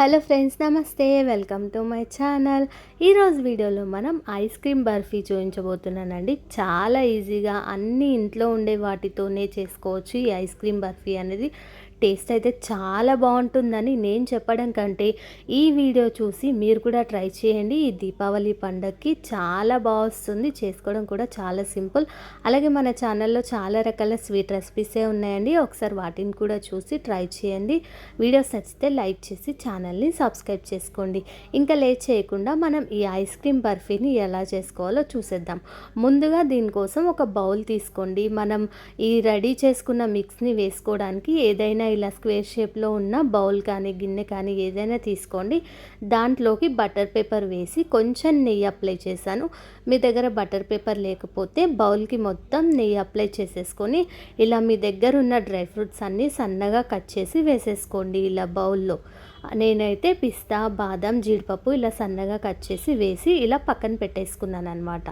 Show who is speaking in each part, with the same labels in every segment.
Speaker 1: Hello friends నమస్తే. Welcome to my channel. ఈరోజు వీడియోలో మనం ఐస్ క్రీమ్ బర్ఫీ చూపించబోతున్నానండి. చాలా ఈజీగా అన్ని ఇంట్లో ఉండే వాటితోనే చేసుకోవచ్చు ఈ ఐస్ క్రీమ్ బర్ఫీ అనేది. టేస్ట్ అయితే చాలా బాగుంటుందని నేను చెప్పడం కంటే ఈ వీడియో చూసి మీరు కూడా ట్రై చేయండి. ఈ దీపావళి పండగకి చాలా బాగా వస్తుంది. చేసుకోవడం కూడా చాలా సింపుల్. అలాగే మన ఛానల్లో చాలా రకాల స్వీట్ రెసిపీసే ఉన్నాయండి. ఒకసారి వాటిని కూడా చూసి ట్రై చేయండి. వీడియోస్ నచ్చితే లైక్ చేసి ఛానల్ని సబ్స్క్రైబ్ చేసుకోండి. ఇంకా లేట్ చేయకుండా మనం ఈ ఐస్ క్రీమ్ బర్ఫీని ఎలా చేసుకోవాలో చూసేద్దాం. ముందుగా దీనికోసం ఒక బౌల్ తీసుకోండి. మనం ఈ రెడీ చేసుకున్న మిక్స్ని వేసుకోవడానికి ఏదైనా ఇలా స్క్వేర్ షేప్లో ఉన్న బౌల్ కానీ గిన్నె కానీ ఏదైనా తీసుకోండి. దాంట్లోకి బటర్ పేపర్ వేసి కొంచెం నెయ్యి అప్లై చేశాను. మీ దగ్గర బటర్ పేపర్ లేకపోతే బౌల్కి మొత్తం నెయ్యి అప్లై చేసేసుకొని ఇలా మీ దగ్గర ఉన్న డ్రై ఫ్రూట్స్ అన్నీ సన్నగా కట్ చేసి వేసేసుకోండి ఇలా బౌల్లో. నేనైతే పిస్తా బాదం జీడిపప్పు ఇలా సన్నగా కట్ చేసి వేసి ఇలా పక్కన పెట్టేసుకున్నాను అనమాట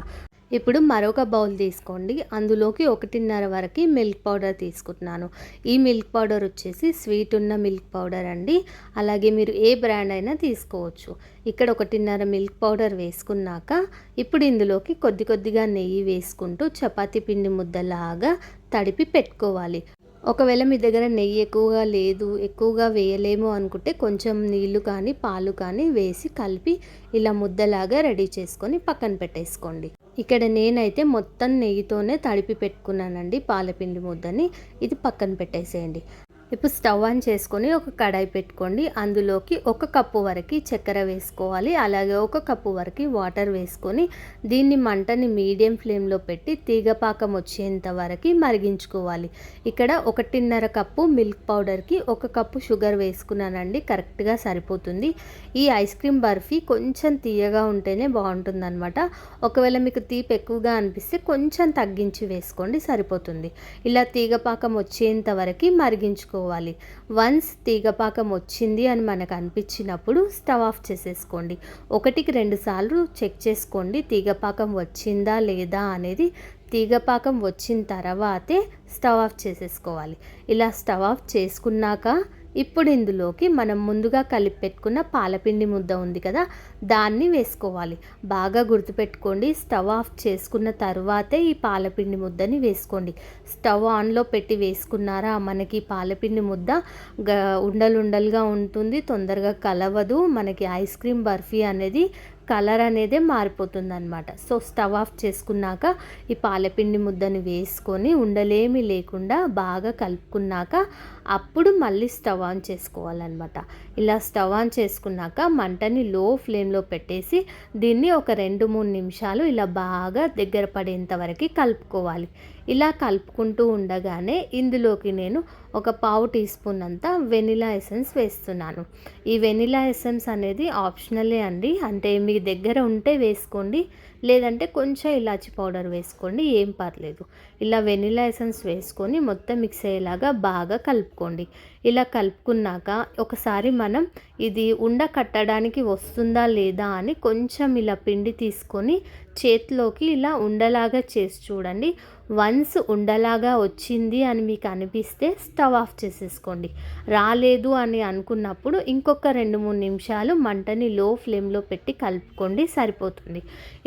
Speaker 1: ఇప్పుడు మరొక బౌల్ తీసుకోండి. అందులోకి ఒకటిన్నర వరకు మిల్క్ పౌడర్ తీసుకుంటున్నాను. ఈ మిల్క్ పౌడర్ వచ్చేసి స్వీట్ ఉన్న మిల్క్ పౌడర్ అండి. అలాగే మీరు ఏ బ్రాండ్ అయినా తీసుకోవచ్చు. ఇక్కడ ఒకటిన్నర మిల్క్ పౌడర్ వేసుకున్నాక ఇప్పుడు ఇందులోకి కొద్ది కొద్దిగా నెయ్యి వేసుకుంటూ చపాతీ పిండి ముద్దలాగా తడిపి పెట్టుకోవాలి. ఒకవేళ మీ దగ్గర నెయ్యి ఎక్కువగా లేదు ఎక్కువగా వేయలేము అనుకుంటే కొంచెం నీళ్ళు కానీ పాలు కానీ వేసి కలిపి ఇలా ముద్దలాగా రెడీ చేసుకొని పక్కన పెట్టేసుకోండి. ఇక్కడ నేనైతే మొత్తం నెయ్యితోనే తడిపి పెట్టుకున్నానండి పాలపిండి ముద్దని. ఇది పక్కన పెట్టేసేయండి. ఇప్పుడు స్టవ్ ఆన్ చేసుకొని ఒక కడాయి పెట్టుకోండి. అందులోకి ఒక కప్పు వరకు చక్కెర వేసుకోవాలి. అలాగే ఒక కప్పు వరకు వాటర్ వేసుకొని దీన్ని మంటని మీడియం ఫ్లేమ్లో పెట్టి తీగపాకం వచ్చేంత వరకు మరిగించుకోవాలి. ఇక్కడ ఒకటిన్నర కప్పు మిల్క్ పౌడర్కి ఒక కప్పు షుగర్ వేసుకున్నానండి. కరెక్ట్గా సరిపోతుంది. ఈ ఐస్ క్రీమ్ బర్ఫీ కొంచెం తీయగా ఉంటేనే బాగుంటుందన్నమాట. ఒకవేళ మీకు తీపి ఎక్కువగా అనిపిస్తే కొంచెం తగ్గించి వేసుకోండి. సరిపోతుంది. ఇలా తీగపాకం వచ్చేంత వరకు మరిగించుకో చేసుకోవాలి వన్స్ తీగపాకం వచ్చింది అని మనకు అనిపించినప్పుడు స్టవ్ ఆఫ్ చేసేసుకోండి. ఒకటికి రెండు సార్లు చెక్ చేసుకోండి తీగపాకం వచ్చిందా లేదా అనేది. తీగపాకం వచ్చిన తర్వాతే స్టవ్ ఆఫ్ చేసేసుకోవాలి. ఇలా స్టవ్ ఆఫ్ చేసుకున్నాక ఇప్పుడు ఇందులోకి మనం ముందుగా కలిపి పెట్టుకున్న పాలపిండి ముద్ద ఉంది కదా దాన్ని వేసుకోవాలి. బాగా గుర్తుపెట్టుకోండి స్టవ్ ఆఫ్ చేసుకున్న తర్వాతే ఈ పాలపిండి ముద్దని వేసుకోండి. స్టవ్ ఆన్లో పెట్టి వేసుకున్నారా మనకి పాలపిండి ముద్ద గ ఉండలుండలుగా ఉంటుంది తొందరగా కలవదు. మనకి ఐస్ క్రీమ్ బర్ఫీ అనేది కలర్ అనేది మారిపోతుంది అనమాట సో స్టవ్ ఆఫ్ చేసుకున్నాక ఈ పాలపిండి ముద్దని వేసుకొని ఉండలేమి లేకుండా బాగా కలుపుకున్నాక అప్పుడు మళ్ళీ స్టవ్ ఆన్ చేసుకోవాలన్నమాట. ఇలా స్టవ్ ఆన్ చేసుకున్నాక మంటని లో ఫ్లేమ్లో పెట్టేసి దీన్ని ఒక రెండు మూడు నిమిషాలు ఇలా బాగా దగ్గర పడేంత వరకు కలుపుకోవాలి. ఇలా కలుపుకుంటూ ఉండగానే ఇందులోకి నేను ఒక పావు టీ స్పూన్ అంతా వెనిలా ఎసెన్స్ వేస్తున్నాను. ఈ వెనిలా ఎసెన్స్ అనేది ఆప్షనలే అండి. అంటే మీ దగ్గర ఉంటే వేసుకోండి. లేదంటే కొంచెం ఇలాచి పౌడర్ వేసుకోండి ఏం పర్లేదు. ఇలా వెనిలా ఎసెన్స్ వేసుకొని మొత్తం మిక్స్ అయ్యేలాగా బాగా కలుపుకోండి. ఇలా కలుపుకున్నాక ఒకసారి మనం ఇది ఉండ కట్టడానికి వస్తుందా లేదా అని కొంచెం ఇలా పిండి తీసుకొని చేతిలోకి ఇలా ఉండలాగా చేసి చూడండి. వన్స్ ఉండలాగా వచ్చింది అని మీకు అనిపిస్తే స్టవ్ ఆఫ్ చేసేసుకోండి. రాలేదు అని అనుకున్నప్పుడు ఇంకొక రెండు మూడు నిమిషాలు మంటని లో ఫ్లేమ్లో పెట్టి కలుపుకోండి సరిపోతుంది.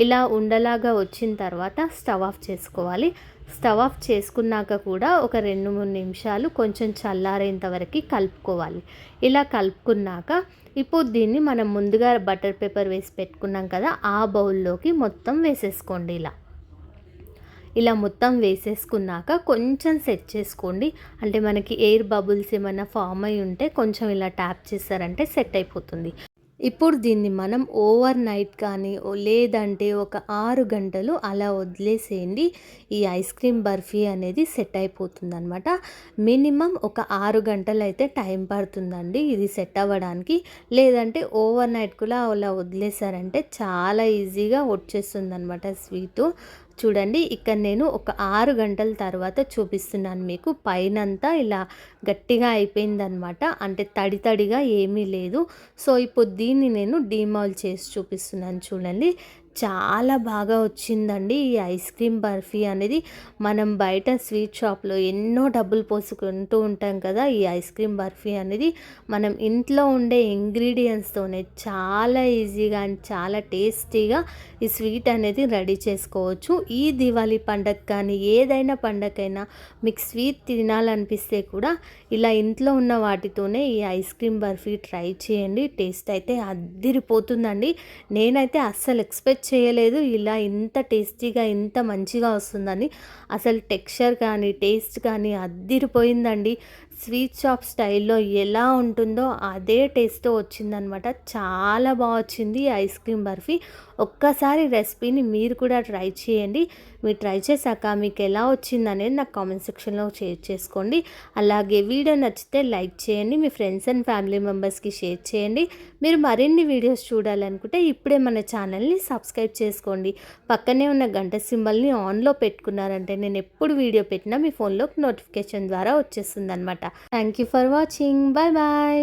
Speaker 1: ఇలా ఉండలాగా వచ్చిన తర్వాత స్టవ్ ఆఫ్ చేసుకోవాలి. స్టవ్ ఆఫ్ చేసుకున్నాక కూడా ఒక రెండు మూడు నిమిషాలు కొంచెం చల్లారేంత వరకు కలుపుకోవాలి. ఇలా కలుపుకున్నాక ఇప్పుడు దీన్ని మనం ముందుగా బటర్ పేపర్ వేసి పెట్టుకున్నాం కదా ఆ బౌల్లోకి మొత్తం వేసేసుకోండి ఇలా. ఇలా మొత్తం వేసేసుకున్నాక కొంచెం సెట్ చేసుకోండి. అంటే మనకి ఎయిర్ బబుల్స్ ఏమైనా ఫామ్ అయి ఉంటే కొంచెం ఇలా ట్యాప్ చేస్తారంటే సెట్ అయిపోతుంది. ఇప్పుడు దీన్ని మనం ఓవర్ నైట్ కానీ లేదంటే ఒక ఆరు గంటలు అలా వదిలేసేయండి. ఈ ఐస్ క్రీమ్ బర్ఫీ అనేది సెట్ అయిపోతుంది అనమాట మినిమం ఒక ఆరు గంటలు అయితే టైం పడుతుందండి ఇది సెట్ అవ్వడానికి. లేదంటే ఓవర్ నైట్ కూడా అలా వదిలేసారంటే చాలా ఈజీగా వచ్చేస్తుంది అనమాట స్వీటు. చూడండి ఇక్కడ నేను ఒక ఆరు గంటల తర్వాత చూపిస్తున్నాను మీకు. పైనంతా ఇలా గట్టిగా అయిపోయిందనమాట అంటే తడి తడిగా ఏమీ లేదు. సో ఇప్పుడు దీన్ని నేను డీమాల్ చేసి చూపిస్తున్నాను చూడండి. చాలా బాగా వచ్చిందండి ఈ ఐస్ క్రీమ్ బర్ఫీ అనేది. మనం బయట స్వీట్ షాప్లో ఎన్నో డబ్బులు పోసుకుంటూ ఉంటాం కదా ఈ ఐస్ క్రీమ్ బర్ఫీ అనేది. మనం ఇంట్లో ఉండే ఇంగ్రీడియంట్స్తోనే చాలా ఈజీగా అండ్ చాలా టేస్టీగా ఈ స్వీట్ అనేది రెడీ చేసుకోవచ్చు. ఈ దివాళీ పండగ కానీ ఏదైనా పండగైనా మీకు స్వీట్ తినాలనిపిస్తే కూడా ఇలా ఇంట్లో ఉన్న వాటితోనే ఈ ఐస్ క్రీమ్ బర్ఫీ ట్రై చేయండి. టేస్ట్ అయితే అద్దిరిపోతుందండి నేనైతే అస్సలు ఎక్స్పెక్ట్ చేయలేదు. ఇలా ఇంత టేస్టీగా ఇంత మంచిగా వస్తుందని. అసలు టెక్స్చర్ కానీ టేస్ట్ కానీ అద్దిరిపోయిందండి. స్వీట్ షాప్ స్టైల్లో ఎలా ఉంటుందో అదే టేస్ట్ వచ్చిందనమాట. చాలా బాగా వచ్చింది ఐస్ క్రీమ్ బర్ఫీ. ఒక్కసారి రెసిపీని మీరు కూడా ట్రై చేయండి. మీరు ట్రై చేశాక మీకు ఎలా వచ్చింది అనేది నాకు కామెంట్ సెక్షన్లో షేర్ చేసుకోండి. అలాగే వీడియో నచ్చితే లైక్ చేయండి. మీ ఫ్రెండ్స్ అండ్ ఫ్యామిలీ మెంబర్స్కి షేర్ చేయండి. మీరు మరిన్ని వీడియోస్ చూడాలనుకుంటే ఇప్పుడే మన ఛానల్ని సబ్స్క్రైబ్ చేసుకోండి. పక్కనే ఉన్న గంట సింబల్ని ఆన్లో పెట్టుకున్నారంటే నేను ఎప్పుడు వీడియో పెట్టినా మీ ఫోన్లో నోటిఫికేషన్ ద్వారా వచ్చేస్తుంది అనమాట thank you for watching bye bye